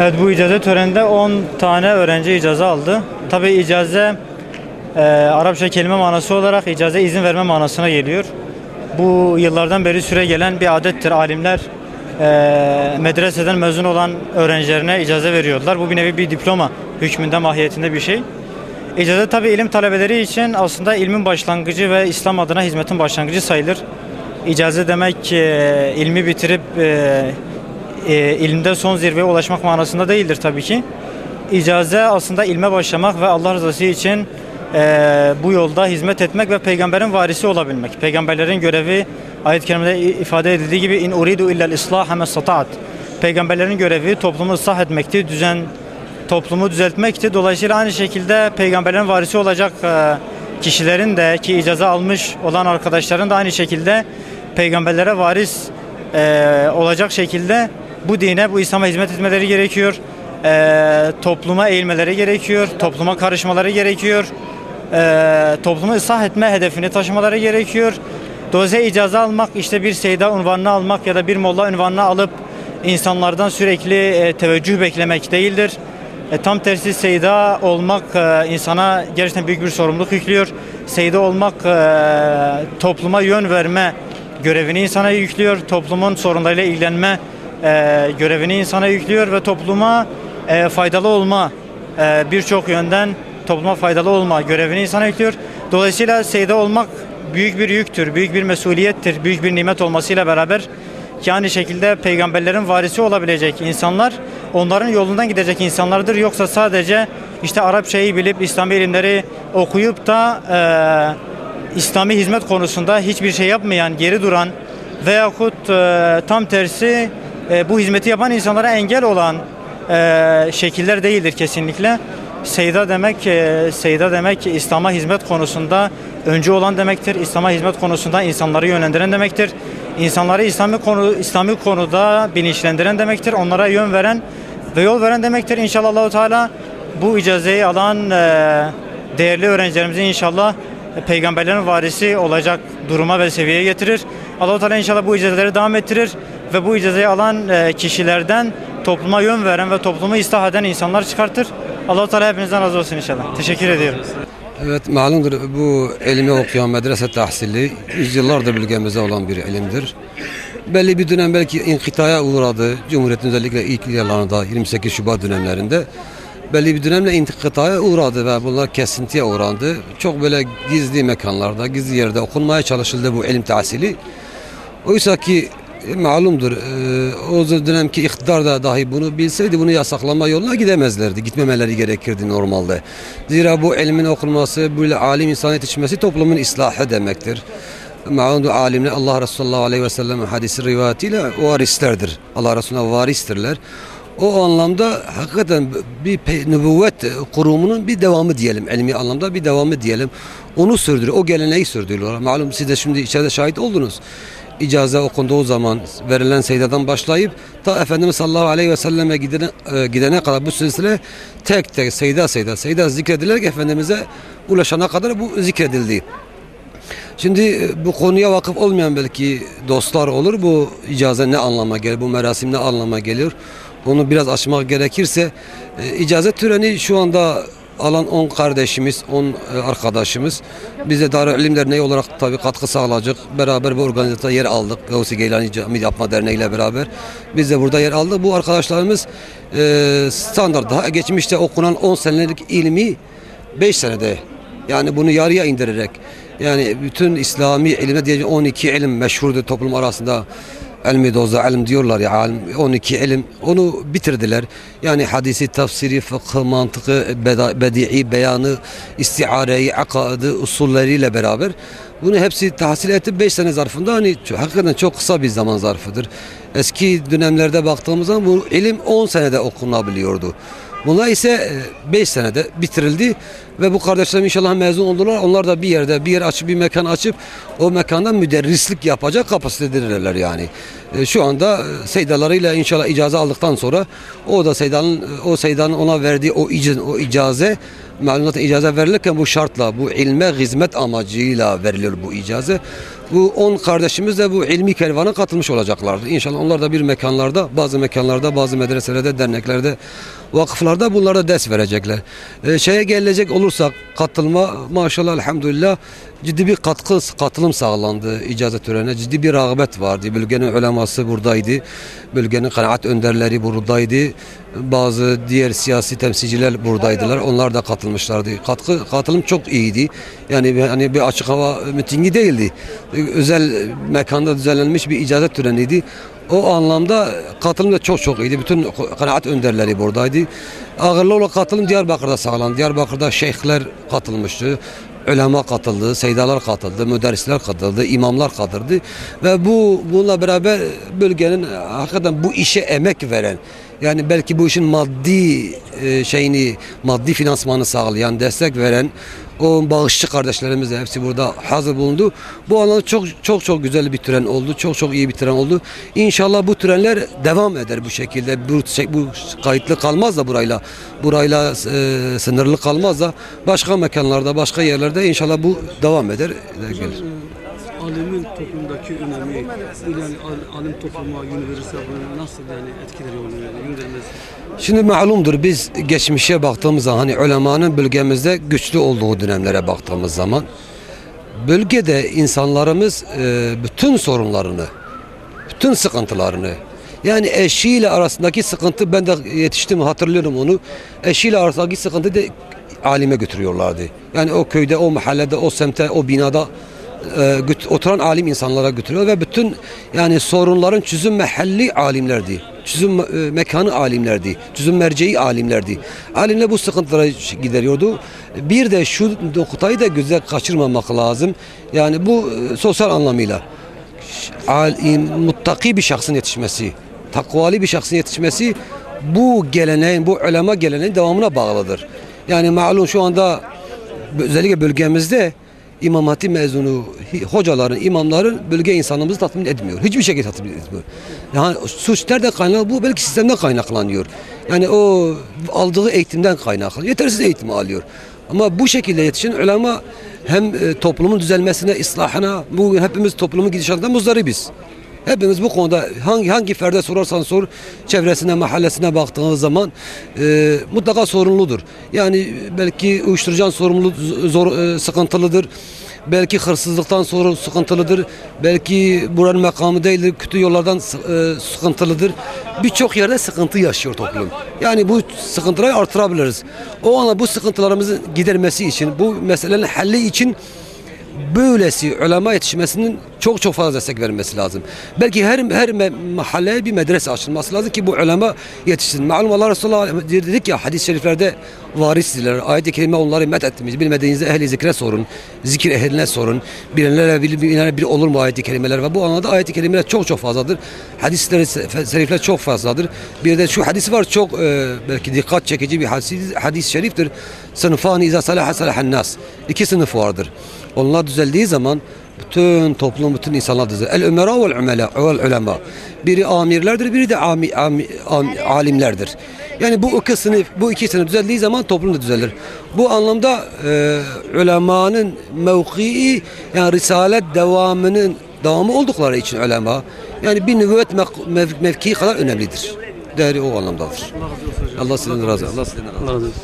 Evet bu icazet töreninde 10 tane öğrenci icaze aldı. Tabi icaze e, Arapça kelime manası olarak icaze izin verme manasına geliyor. Bu yıllardan beri süre gelen bir adettir. Alimler e, medreseden mezun olan öğrencilerine icaze veriyorlar. Bu bir nevi bir diploma hükmünde mahiyetinde bir şey. İcaze tabi ilim talebeleri için aslında ilmin başlangıcı ve İslam adına hizmetin başlangıcı sayılır. İcaze demek e, ilmi bitirip e, e, ilimde son zirveye ulaşmak manasında değildir tabii ki. İcaze aslında ilme başlamak ve Allah rızası için e, bu yolda hizmet etmek ve peygamberin varisi olabilmek. Peygamberlerin görevi ayet-i kerimede ifade edildiği gibi in uridu illel islah mesataat. Peygamberlerin görevi toplumu ıslah etmekti, düzen toplumu düzeltmekti. Dolayısıyla aynı şekilde peygamberlerin varisi olacak e, kişilerin de ki icaze almış olan arkadaşların da aynı şekilde peygamberlere varis e, olacak şekilde bu dine, bu İslam'a hizmet etmeleri gerekiyor. E, topluma eğilmeleri gerekiyor. Topluma karışmaları gerekiyor. E, toplumu ıslah etme hedefini taşımaları gerekiyor. Dolayısıyla icaze almak, işte bir seyda unvanını almak ya da bir molla unvanını alıp insanlardan sürekli e, teveccüh beklemek değildir. E, tam tersi seyda olmak e, insana gerçekten büyük bir sorumluluk yüklüyor. Seyda olmak e, topluma yön verme görevini insana yüklüyor. Toplumun sorunlarıyla ilgilenme e, görevini insana yüklüyor ve topluma e, faydalı olma e, birçok yönden topluma faydalı olma görevini insana yüklüyor. Dolayısıyla seyde olmak büyük bir yüktür, büyük bir mesuliyettir, büyük bir nimet olmasıyla beraber ki aynı şekilde peygamberlerin varisi olabilecek insanlar onların yolundan gidecek insanlardır. Yoksa sadece işte Arapçayı bilip İslami ilimleri okuyup da e, İslami hizmet konusunda hiçbir şey yapmayan, geri duran veyahut e, tam tersi e, bu hizmeti yapan insanlara engel olan e, şekiller değildir kesinlikle. Seyda demek, e, Seyda demek İslam'a hizmet konusunda öncü olan demektir. İslam'a hizmet konusunda insanları yönlendiren demektir. İnsanları İslami konu İslami konuda bilinçlendiren demektir. Onlara yön veren ve yol veren demektir. İnşallah Allahu Teala bu icazeyi alan değerli öğrencilerimizi inşallah peygamberlerin varisi olacak duruma ve seviyeye getirir. Allah-u Teala inşallah bu icazeleri devam ettirir ve bu icazeyi alan e, kişilerden topluma yön veren ve toplumu ıslah eden insanlar çıkartır. Allah-u Teala hepinizden razı olsun inşallah. Teşekkür ediyorum. Evet malumdur bu elimi okuyan medrese tahsili yüzyıllardır bölgemizde olan bir ilimdir. Belli bir dönem belki inkitaya uğradı. Cumhuriyetin özellikle ilk yıllarında 28 Şubat dönemlerinde belli bir dönemle inkitaya uğradı ve bunlar kesintiye uğrandı. Çok böyle gizli mekanlarda, gizli yerde okunmaya çalışıldı bu ilim tahsili. Oysa ki e, malumdur. E, o dönemki iktidar da dahi bunu bilseydi bunu yasaklama yoluna gidemezlerdi. Gitmemeleri gerekirdi normalde. Zira bu ilmin okunması, böyle alim insan yetişmesi toplumun islahı demektir. Malumdur alimler Allah Resulü sallallahu aleyhi ve sellem hadisi rivayetiyle varislerdir. Allah Resulüne varistirler. O anlamda hakikaten bir nübüvvet kurumunun bir devamı diyelim. Elmi anlamda bir devamı diyelim. Onu sürdürüyor. O geleneği sürdürüyorlar. Malum siz de şimdi içeride şahit oldunuz icaze okunduğu zaman verilen seydadan başlayıp ta Efendimiz sallallahu aleyhi ve selleme gidene, e, gidene kadar bu silsile tek tek seyda seyda seyda zikredilerek Efendimiz'e ulaşana kadar bu zikredildi. Şimdi e, bu konuya vakıf olmayan belki dostlar olur. Bu icaze ne anlama gelir? Bu merasim ne anlama geliyor? Onu biraz açmak gerekirse e, icazet töreni şu anda alan 10 kardeşimiz, 10 e, arkadaşımız. Biz de Darül İlim Derneği olarak tabii katkı sağlayacak. Beraber bu organizasyonda yer aldık. Gavsi Geylani Cami Yapma Derneği ile beraber. Biz de burada yer aldık. Bu arkadaşlarımız e, standart daha geçmişte okunan 10 senelik ilmi 5 senede yani bunu yarıya indirerek yani bütün İslami ilime diyeceğim 12 ilim meşhurdur toplum arasında ilmi doza ilim diyorlar ya alim 12 ilim onu bitirdiler. Yani hadisi, tafsiri, fıkhı, mantıkı, bedi'i, beyanı, istiareyi, akadı, usulleriyle beraber bunu hepsi tahsil etti 5 sene zarfında hani hakikaten çok kısa bir zaman zarfıdır. Eski dönemlerde baktığımız zaman bu ilim 10 senede okunabiliyordu. Bunlar ise 5 e, senede bitirildi ve bu kardeşlerim inşallah mezun oldular. Onlar da bir yerde bir yer açıp bir mekan açıp o mekanda müderrislik yapacak kapasitedirler yani. E, şu anda e, seydalarıyla inşallah icaze aldıktan sonra o da seydanın o seydanın ona verdiği o icin o icaze Malum zaten icazet verilirken bu şartla, bu ilme hizmet amacıyla veriliyor bu icazet. Bu 10 kardeşimiz de bu ilmi kervana katılmış olacaklardı. İnşallah onlar da bir mekanlarda, bazı mekanlarda, bazı medreselerde, derneklerde, vakıflarda bunlara ders verecekler. Ee, şeye gelecek olursak katılma maşallah elhamdülillah ciddi bir katkı, katılım sağlandı icazet törenine. Ciddi bir rağbet vardı. Bölgenin uleması buradaydı. Bölgenin kanaat önderleri buradaydı. Bazı diğer siyasi temsilciler buradaydılar. Onlar da katılmışlardı. Katkı, katılım çok iyiydi. Yani hani bir açık hava mitingi değildi. Özel mekanda düzenlenmiş bir icazet töreniydi. O anlamda katılım da çok çok iyiydi. Bütün kanaat önderleri buradaydı. Ağırlı olarak katılım Diyarbakır'da sağlandı. Diyarbakır'da şeyhler katılmıştı. Ulema katıldı, seydalar katıldı, müderrisler katıldı, imamlar katıldı ve bu bununla beraber bölgenin hakikaten bu işe emek veren yani belki bu işin maddi e, şeyini, maddi finansmanı sağlayan, destek veren o bağışçı kardeşlerimiz de hepsi burada hazır bulundu. Bu anlamda çok çok çok güzel bir tören oldu. Çok çok iyi bir tören oldu. İnşallah bu törenler devam eder bu şekilde. Bu, bu kayıtlı kalmaz da burayla. Burayla e, sınırlı kalmaz da başka mekanlarda, başka yerlerde inşallah bu devam eder. gelir. Toplumdaki önemi, yani al- alim topluma yön nasıl yani etkileri oluyor yani yön? Şimdi malumdur biz geçmişe baktığımız zaman hani ulemanın bölgemizde güçlü olduğu dönemlere baktığımız zaman bölgede insanlarımız e, bütün sorunlarını, bütün sıkıntılarını yani eşiyle arasındaki sıkıntı ben de yetiştim hatırlıyorum onu. Eşiyle arasındaki sıkıntı da alime götürüyorlardı. Yani o köyde, o mahallede, o semte, o binada e, oturan alim insanlara götürüyor ve bütün yani sorunların çözüm mahalli alimlerdi. Çözüm e, mekanı alimlerdi. Çözüm merceği alimlerdi. Alimler bu sıkıntıları gideriyordu. Bir de şu noktayı da güzel kaçırmamak lazım. Yani bu e, sosyal anlamıyla alim, muttaki bir şahsın yetişmesi, takvali bir şahsın yetişmesi bu geleneğin, bu ulema geleneğin devamına bağlıdır. Yani malum şu anda özellikle bölgemizde İmam Hatip mezunu hocaların, imamların bölge insanımızı tatmin etmiyor. Hiçbir şekilde tatmin etmiyor. Yani suç nereden kaynaklı? Bu belki sistemden kaynaklanıyor. Yani o aldığı eğitimden kaynaklanıyor. Yetersiz eğitim alıyor. Ama bu şekilde yetişen ulema hem e, toplumun düzelmesine, ıslahına, bugün hepimiz toplumun gidişatından muzdaribiz. Hepimiz bu konuda hangi hangi ferde sorarsan sor çevresine mahallesine baktığınız zaman e, mutlaka sorumludur. Yani belki uyuşturucudan sorumlu zor e, sıkıntılıdır. Belki hırsızlıktan sonra sıkıntılıdır. Belki buranın makamı değildir. Kötü yollardan e, sıkıntılıdır. Birçok yerde sıkıntı yaşıyor toplum. Yani bu sıkıntıları artırabiliriz. O ana bu sıkıntılarımızın gidermesi için, bu meselenin halli için böylesi ulema yetişmesinin çok çok fazla destek verilmesi lazım. Belki her her mahalleye bir medrese açılması lazım ki bu ulema yetişsin. Malum Allah Resulullah dedik ya hadis-i şeriflerde varisdiler. Ayet-i kerime onları met ettiniz. Bilmediğinizde ehli zikre sorun. Zikir ehline sorun. Bilenlere bilenlere bir olur mu ayet-i kerimeler ve bu anlamda ayet-i kerimeler çok çok fazladır. Hadisler, şerifler çok fazladır. Bir de şu hadis var çok e, belki dikkat çekici bir hadis, hadis-i şeriftir. Sınıfani izâ salaha salahan nas. İki sınıf vardır. Onlar düzeldiği zaman bütün toplum, bütün insanlar düzelir. El ömera vel umela vel ulema. Biri amirlerdir, biri de ami, ami, am- alimlerdir. Yani bu iki sınıf, bu iki sınıf düzeldiği zaman toplum da düzelir. Bu anlamda e, ulemanın mevkii yani risalet devamının devamı oldukları için ulema yani bir nübüvvet mev- mev- mevkii kadar önemlidir. Değeri o anlamdadır. Allah sizden razı olsun. Allah. Allah razı olsun.